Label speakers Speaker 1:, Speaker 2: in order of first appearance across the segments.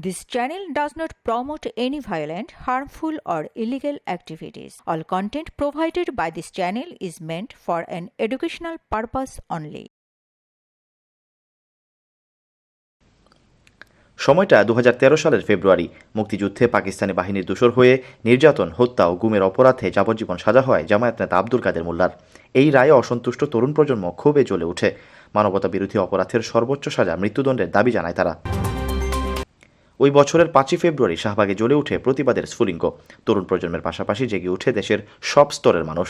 Speaker 1: This channel does not promote any violent, harmful, or illegal activities. All content provided by this channel is meant for an educational purpose only.
Speaker 2: সময়টা দু হাজার তেরো সালের ফেব্রুয়ারি মুক্তিযুদ্ধে পাকিস্তানি বাহিনীর দূষর হয়ে নির্যাতন হত্যা ও গুমের অপরাধে যাবজ্জীবন সাজা হয় জামায়াত নেতা আব্দুল কাদের মোল্লার এই রায়ে অসন্তুষ্ট তরুণ প্রজন্ম ক্ষোভে জ্বলে ওঠে মানবতা বিরোধী অপরাধের সর্বোচ্চ সাজা মৃত্যুদণ্ডের দাবি জানায় তারা ওই বছরের পাঁচই ফেব্রুয়ারি শাহবাগে জ্বলে উঠে প্রতিবাদের স্ফুলিঙ্গ। তরুণ প্রজন্মের পাশাপাশি জেগে উঠে দেশের সব স্তরের মানুষ।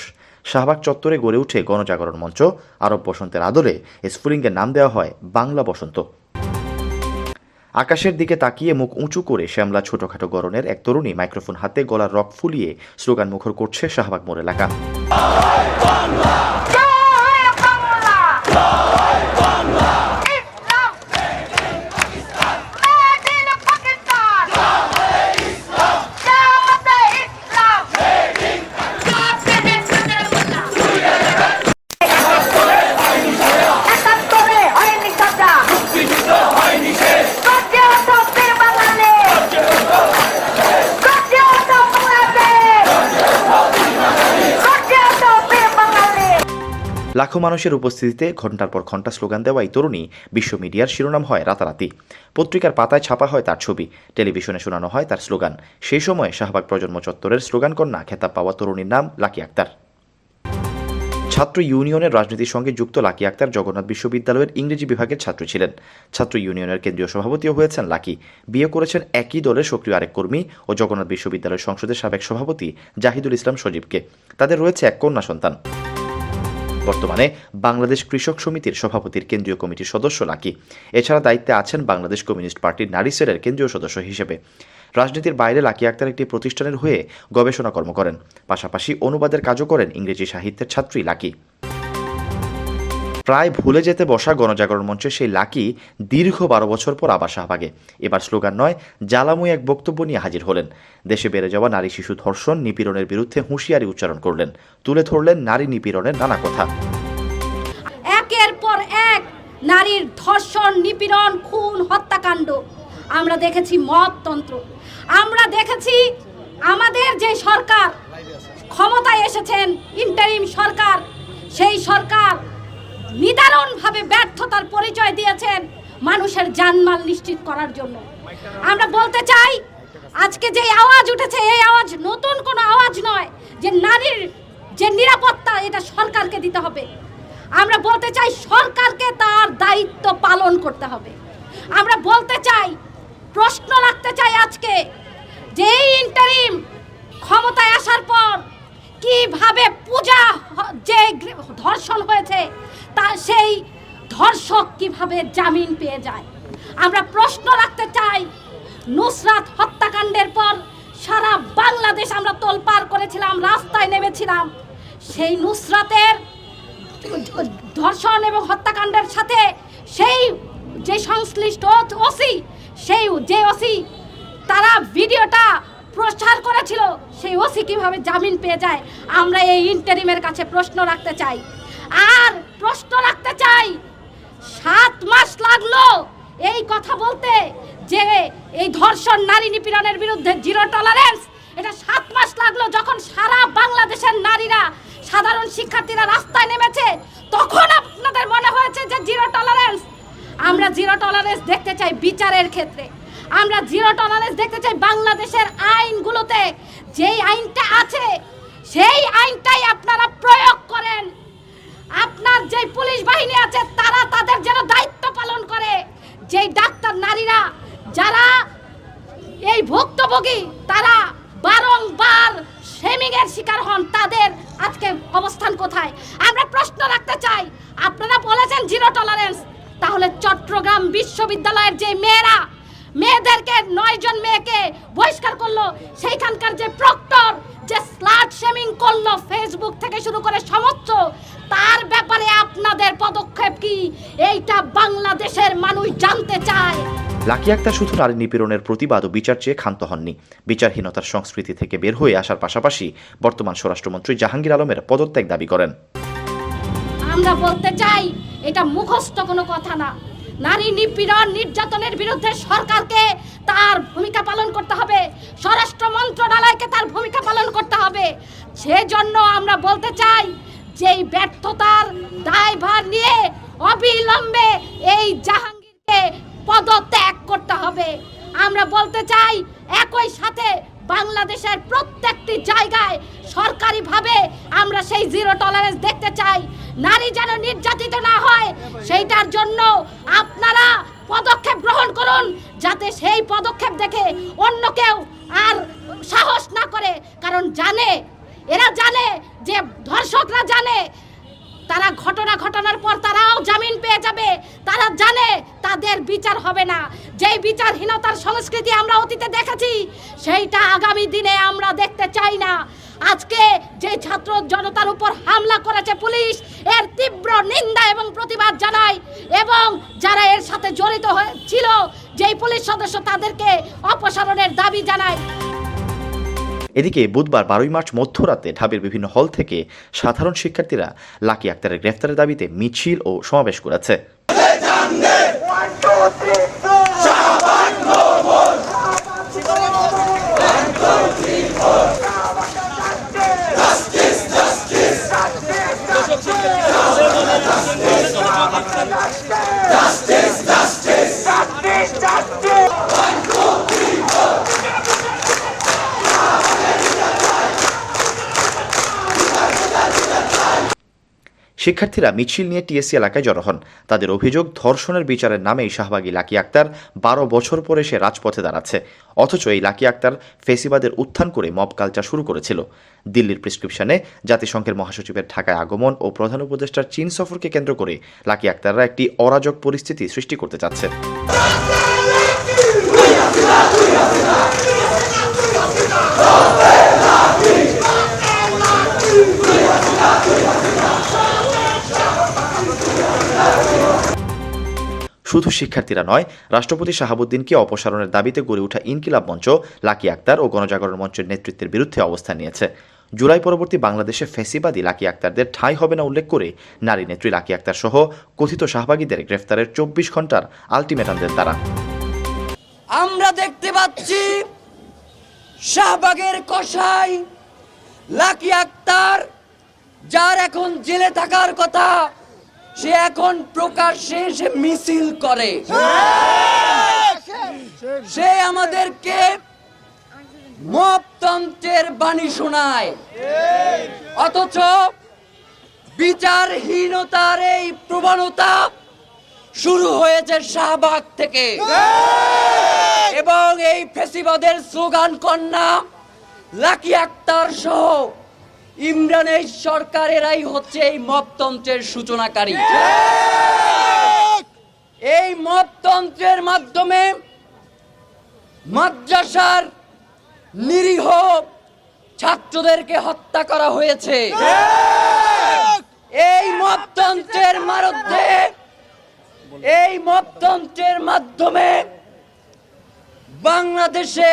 Speaker 2: শাহবাগ চত্বরে গড়ে উঠে গণজাগরণ মঞ্চ। আরব বসন্তের আদলে স্ফুলিঙ্গের নাম দেওয়া হয় বাংলা বসন্ত। আকাশের দিকে তাকিয়ে মুখ উঁচু করে শ্যামলা ছোটখাটো গরনের এক তরুণী মাইক্রোফোন হাতে গলার রক ফুলিয়ে স্লোগান মুখর করছে শাহবাগ মোড় এলাকা। লাখো মানুষের উপস্থিতিতে ঘণ্টার পর ঘণ্টা স্লোগান দেওয়া এই তরুণী বিশ্ব মিডিয়ার শিরোনাম হয় রাতারাতি। পত্রিকার পাতায় ছাপা হয় তার ছবি, টেলিভিশনে শোনানো হয় তার স্লোগান। সেই সময় শাহবাগ প্রজন্ম চত্বরের স্লোগান কন্যা খেতাব পাওয়া তরুণীর নাম লাকি আক্তার। ছাত্র ইউনিয়নের রাজনীতির সঙ্গে যুক্ত লাকি আক্তার জগন্নাথ বিশ্ববিদ্যালয়ের ইংরেজি বিভাগের ছাত্র ছিলেন। ছাত্র ইউনিয়নের কেন্দ্রীয় সভাপতিও হয়েছেন লাকি। বিয়ে করেছেন একই দলের সক্রিয় আরেক কর্মী ও জগন্নাথ বিশ্ববিদ্যালয় সংসদের সাবেক সভাপতি জাহিদুল ইসলাম সজীবকে। তাদের রয়েছে এক কন্যা সন্তান। বর্তমানে বাংলাদেশ কৃষক সমিতির সভাপতির কেন্দ্রীয় কমিটির সদস্য লাকি এছাড়া দায়িত্বে আছেন বাংলাদেশ কমিউনিস্ট পার্টির নারী সেলের কেন্দ্রীয় সদস্য হিসেবে। রাজনীতির বাইরে লাকি আক্তার একটি প্রতিষ্ঠানের হয়ে গবেষণা কর্ম করেন। পাশাপাশি অনুবাদের কাজও করেন ইংরেজি সাহিত্যের ছাত্রী লাকি। প্রায় ভুলে যেতে বসা গণজাগরণ মঞ্চে সেই লাকি দীর্ঘ বারো বছর পর আবার শাহবাগে। এবার স্লোগান নয় জ্বালাময় এক বক্তব্য নিয়ে হাজির হলেন। দেশে বেড়ে যাওয়া নারী শিশু ধর্ষণ, নিপীড়নের বিরুদ্ধে হুঁশিয়ারি উচ্চারণ করলেন। তুলে ধরলেন নারী নিপীড়নের নানা কথা।
Speaker 3: একের পর এক নারীর ধর্ষণ, নিপীড়ন, খুন, হত্যাকাণ্ড। আমরা দেখেছি মততন্ত্র আমরা দেখেছি আমাদের যে সরকার, ক্ষমতায় এসেছেন ইন্টারিম সরকার, সেই সরকার নিদারুণভাবে ব্যর্থতার পরিচয় দিয়েছেন মানুষের জানমাল নিশ্চিত করার জন্য। আমরা বলতে চাই, আজকে যে আওয়াজ উঠেছে, এই আওয়াজ নতুন কোনো আওয়াজ নয় যে নারীর যে নিরাপত্তা, এটা সরকারকে দিতে হবে। আমরা বলতে চাই, সরকারকে তার দায়িত্ব পালন করতে হবে। আমরা বলতে চাই, প্রশ্ন রাখতে চাই আজকে যে এই ইন্টারিম ক্ষমতায় আসার পর কীভাবে পূজা যে ধর্ষণ হয়েছে তা সেই ধর্ষক কীভাবে জামিন পেয়ে যায়? আমরা প্রশ্ন রাখতে চাই, নুসরাত হত্যাকাণ্ডের পর সারা বাংলাদেশ আমরা তোলপাড় করেছিলাম, রাস্তায় নেমেছিলাম। সেই নুসরাতের ধর্ষণ এবং হত্যাকাণ্ডের সাথে সেই যে সংশ্লিষ্ট ওসি, সেই যে ওসি, তারা ভিডিওটা প্রচার করেছিল, সেই ওসি কীভাবে জামিন পেয়ে যায়? আমরা এই ইন্টারিমের কাছে প্রশ্ন রাখতে চাই। আর প্রশ্ন রাখতে চাই। সাত মাস লাগল এই কথা বলতে যে এই ধর্ষণ নারী নিপীড়নের বিরুদ্ধে জিরো টলারেন্স। এটা সাত মাস লাগল যখন সারা বাংলাদেশের নারীরা, সাধারণ শিক্ষার্থীরা রাস্তায় নেমেছে, তখন আপনাদের মনে হয়েছে যে জিরো টলারেন্স। আমরা জিরো টলারেন্স দেখতে চাই বিচারের ক্ষেত্রে। আমরা জিরো টলারেন্স দেখতে চাই বাংলাদেশের আইনগুলোতে। যেই আইনটা আছে, সেই আইনটাই আপনারা প্রয়োগ করেন। আপনার যে পুলিশ বাহিনী আছে, তারা তাদের যেন দায়িত্ব পালন করে। যেই ডাক্তার নারীরা, যারা এই ভুক্তভোগী, তারা বারংবার শেমিং এর শিকার হন, তাদের আজকে অবস্থান কোথায়? আমরা প্রশ্ন রাখতে চাই, আপনারা বলেছেন জিরো টলারেন্স তাহলে চট্টগ্রাম বিশ্ববিদ্যালয়ের যে মেয়েরা, মেয়েদেরকে, নয় জন মেয়েকে বহিষ্কার করল, সেইখানকার যে প্রক্টর যে স্লাট শেমিং করল ফেসবুক থেকে শুরু করে সমস্ত এইটা বাংলাদেশের মানুষ জানতে চায়।
Speaker 2: লাকি আক্তার শুধু নারী নিপীড়নের প্রতিবাদ ও বিচার চেয়ে ক্ষান্ত হননি। বিচারহীনতার সংস্কৃতি থেকে বের হয়ে আসার পাশাপাশি বর্তমান স্বরাষ্ট্রমন্ত্রী জাহাঙ্গীর আলমের পদত্যাগ দাবি করেন।
Speaker 3: আমরা বলতে চাই এটা মুখস্থ কোনো কথা না। নারী নিপীড়ন নির্যাতনের বিরুদ্ধে সরকারকে তার ভূমিকা পালন করতে হবে। স্বরাষ্ট্র মন্ত্রণালয়কে তার ভূমিকা পালন করতে হবে। সেজন্য আমরা বলতে চাই যে এই ব্যর্থতার দায়ভার নিয়ে অবিলম্বে এই জাহাঙ্গীরকে পদত্যাগ করতে হবে। আমরা বলতে চাই, একই সাথে বাংলাদেশের প্রত্যেকটি জায়গায় সরকারিভাবে আমরা সেই জিরো টলারেন্স দেখতে চাই। নারী যেন নির্যাতিত না হয়, সেইটার জন্য আপনারা পদক্ষেপ গ্রহণ করুন, যাতে সেই পদক্ষেপ দেখে অন্য কেউ আর সাহস না করে। কারণ জানে, এরা জানে যে ধর্ষকরা জানে তারা ঘটনা ঘটনার পর তারাও জামিন পেয়ে যাবে। তারা জানে তাদের বিচার হবে না। যেই বিচারহীনতার সংস্কৃতি আমরা অতীতে দেখেছি, সেইটা আগামী দিনে আমরা দেখতে চাই না। আজকে যে ছাত্র জনতার উপর হামলা করেছে পুলিশ, এর তীব্র নিন্দা এবং প্রতিবাদ জানাই এবং যারা এর সাথে জড়িত হয়েছিল যেই পুলিশ সদস্য তাদেরকে অপসারণের দাবি জানাই
Speaker 2: এদিকে বুধবার বারোই মার্চ মধ্যরাতে ঢাবির বিভিন্ন হল থেকে সাধারণ শিক্ষার্থীরা লাকি আক্তারের গ্রেফতারের দাবিতে মিছিল ও সমাবেশ করেছে। শিক্ষার্থীরা মিছিল নিয়ে টিএসসি এলাকায় জড়ো হন। তাদের অভিযোগ, ধর্ষণের বিচারের নামেই শাহবাগী লাকি আক্তার বারো বছর পরে সে রাজপথে দাঁড়াচ্ছে। অথচ এই লাকি আক্তার ফেসিবাদের উত্থান করে মব কালচার শুরু করেছিল। দিল্লির প্রেসক্রিপশনে, জাতিসংঘের মহাসচিবের ঢাকায় আগমন ও প্রধান উপদেষ্টার চীন সফরকে কেন্দ্র করে লাকি আক্তাররা একটি অরাজক পরিস্থিতি সৃষ্টি করতে চাচ্ছে শুধু শিক্ষার্থীরা নয়, রাষ্ট্রপতি শাহাবুদ্দিনকে অপসারণের দাবিতে গড়ে ওঠা ইনকিলাব মঞ্চ, লাকি আক্তার ও গণজাগরণ মঞ্চের নেতৃত্বের বিরুদ্ধে অবস্থান নিয়েছে। জুলাই পরবর্তী বাংলাদেশে ফেসিবাদী লাকি আক্তারদের ঠাঁই হবে না উল্লেখ করে নারী নেত্রী লাকি আক্তার সহ কথিত শাহবাগীদের গ্রেফতারের চব্বিশ ঘণ্টার আলটিমেটাম দেন তারা।
Speaker 4: আমরা দেখতে পাচ্ছি শাহবাগের কসাই লাকি আক্তার, যার এখন জেলে থাকার কথা সে এখন প্রকাশ্যে সে মিছিল করে। সে আমাদেরকে মপতন্ত্রের বাণী শোনায়। অথচ বিচারহীনতার এই প্রবণতা শুরু হয়েছে শাহবাগ থেকে। এবং এই ফেসিবাদের স্লোগান কন্যা লাকি আক্তার সহ ইমরানের সরকারেরাই হচ্ছে এই মপতন্ত্রের সূচনাকারী। এই মপতন্ত্রের মাধ্যমে মাদ্রাসার নিরীহ ছাত্রদেরকে হত্যা করা হয়েছে। এই মপতন্ত্রের মারধ্যে এই মপতন্ত্রের মাধ্যমে বাংলাদেশে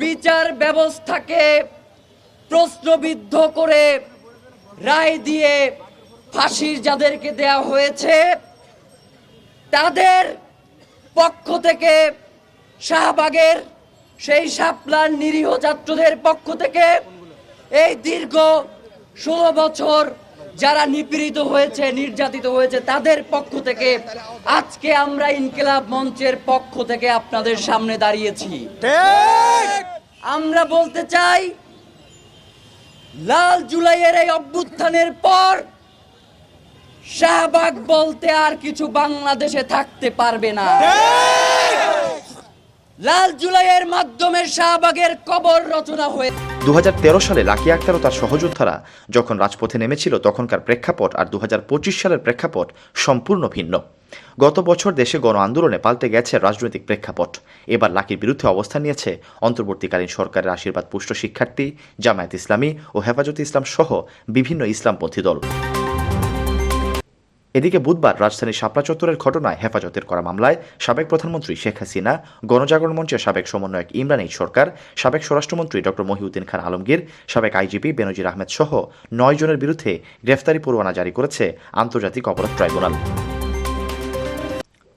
Speaker 4: বিচার ব্যবস্থাকে প্রশ্নবিদ্ধ করে রায় দিয়ে ফাঁসির যাদেরকে দেয়া হয়েছে তাদের পক্ষ থেকে শাহবাগের সেই শাপলার নিরীহ ছাত্রদের পক্ষ থেকে এই দীর্ঘ ষোলো বছর যারা নিপীড়িত হয়েছে নির্যাতিত হয়েছে তাদের পক্ষ থেকে আজকে আমরা ইনকিলাব মঞ্চের পক্ষ থেকে আপনাদের সামনে দাঁড়িয়েছি। আমরা বলতে চাই লাল জুলাইয়ের এই অভ্যুত্থানের পর শাহবাগ বলতে আর কিছু বাংলাদেশে থাকতে পারবে না। লাল জুলাইয়ের মাধ্যমে শাহবাগের কবর রচনা হয়ে
Speaker 2: দু হাজার তেরো সালে লাকি আক্তার ও তার সহযোদ্ধারা যখন রাজপথে নেমেছিল, তখনকার প্রেক্ষাপট আর দু হাজার পঁচিশ সালের প্রেক্ষাপট সম্পূর্ণ ভিন্ন। গত বছর দেশে গণ আন্দোলনে পাল্টে গেছে রাজনৈতিক প্রেক্ষাপট। এবার লাকির বিরুদ্ধে অবস্থান নিয়েছে অন্তর্বর্তীকালীন সরকারের আশীর্বাদ পুষ্ট শিক্ষার্থী, জামায়াত ইসলামী ও হেফাজত ইসলাম সহ বিভিন্ন ইসলামপন্থী দল। এদিকে বুধবার রাজধানীর শাপলা চত্বরের ঘটনায় হেফাজতের করা মামলায় সাবেক প্রধানমন্ত্রী শেখ হাসিনা, গণজাগরণ মঞ্চের সাবেক সমন্বয়ক ইমরান এইচ সরকার, সাবেক স্বরাষ্ট্রমন্ত্রী ড. মহিউদ্দিন খান আলমগীর, সাবেক আইজিপি বেনজির আহমেদ সহ নয় জনের বিরুদ্ধে গ্রেফতারি পরোয়ানা জারি করেছে আন্তর্জাতিক অপরাধ ট্রাইব্যুনাল।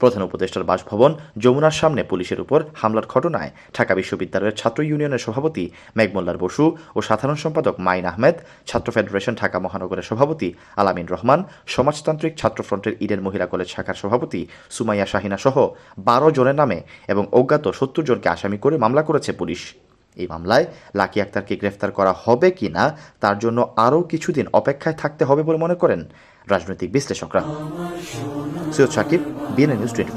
Speaker 2: প্রধান উপদেষ্টার বাসভবন যমুনার সামনে পুলিশের উপর হামলার ঘটনায় ঢাকা বিশ্ববিদ্যালয়ের ছাত্র ইউনিয়নের সভাপতি মেঘমোল্লার বসু ও সাধারণ সম্পাদক মাইন আহমেদ, ছাত্র ফেডারেশন ঢাকা মহানগরের সভাপতি আলামিন রহমান, সমাজতান্ত্রিক ছাত্রফ্রন্টের ইডেন মহিলা কলেজ শাখার সভাপতি সুমাইয়া শাহিনা সহ বারো জনের নামে এবং অজ্ঞাত সত্তর জনকে আসামি করে মামলা করেছে পুলিশ। এই মামলায় লাকি আক্তারকে গ্রেফতার করা হবে কি না তার জন্য আরও কিছুদিন অপেক্ষায় থাকতে হবে বলে মনে করেন রাজনৈতিক বিশ্লেষকরা। Syed Sakib BNA news twenty